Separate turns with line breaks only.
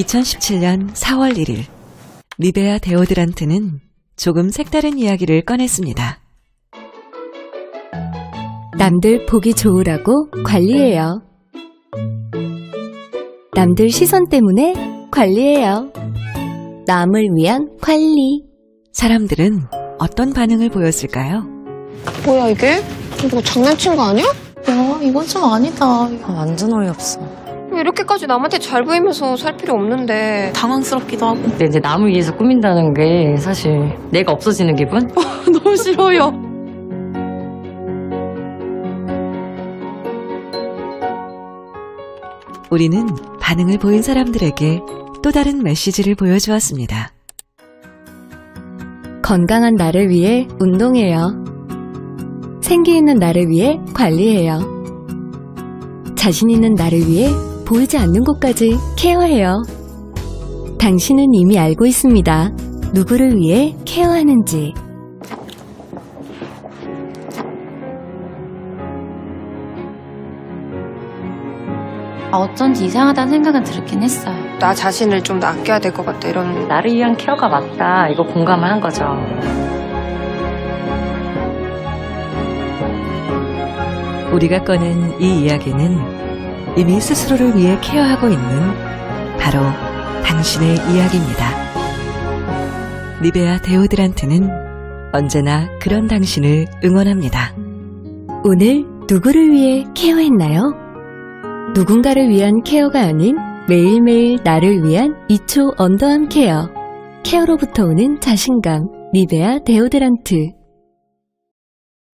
2017년 4월 1일 니베아 데오드란트는 조금 색다른 이야기를 꺼냈습니다.
남들 보기 좋으라고 관리해요. 남들 시선 때문에 관리해요. 남을 위한 관리.
사람들은 어떤 반응을 보였을까요?
뭐야 이게? 누가 장난친 거 아니야?
야, 이건 좀 아니다.
아, 완전 어이없어.
이렇게까지 남한테 잘 보이면서 살 필요 없는데
당황스럽기도 하고.
근데 이제 남을 위해서 꾸민다는 게 사실 내가 없어지는 기분?
너무 싫어요.
우리는 반응을 보인 사람들에게 또 다른 메시지를 보여주었습니다.
건강한 나를 위해 운동해요. 생기 있는 나를 위해 관리해요. 자신 있는 나를 위해 보이지 않는 곳까지 케어해요. 당신은 이미 알고 있습니다. 누구를 위해 케어하는지.
아, 어쩐지 이상하다는 생각은 들었긴 했어요.
나 자신을 좀더 아껴야 될 것 같다 이런
나를 위한 케어가 맞다. 이거 공감을 한 거죠.
우리가 꺼낸 이 이야기는 이미 스스로를 위해 케어하고 있는 바로 당신의 이야기입니다. 니베아 데오드란트는 언제나 그런 당신을 응원합니다.
오늘 누구를 위해 케어했나요? 누군가를 위한 케어가 아닌 매일매일 나를 위한 2초 언더암 케어. 케어로부터 오는 자신감. 니베아 데오드란트.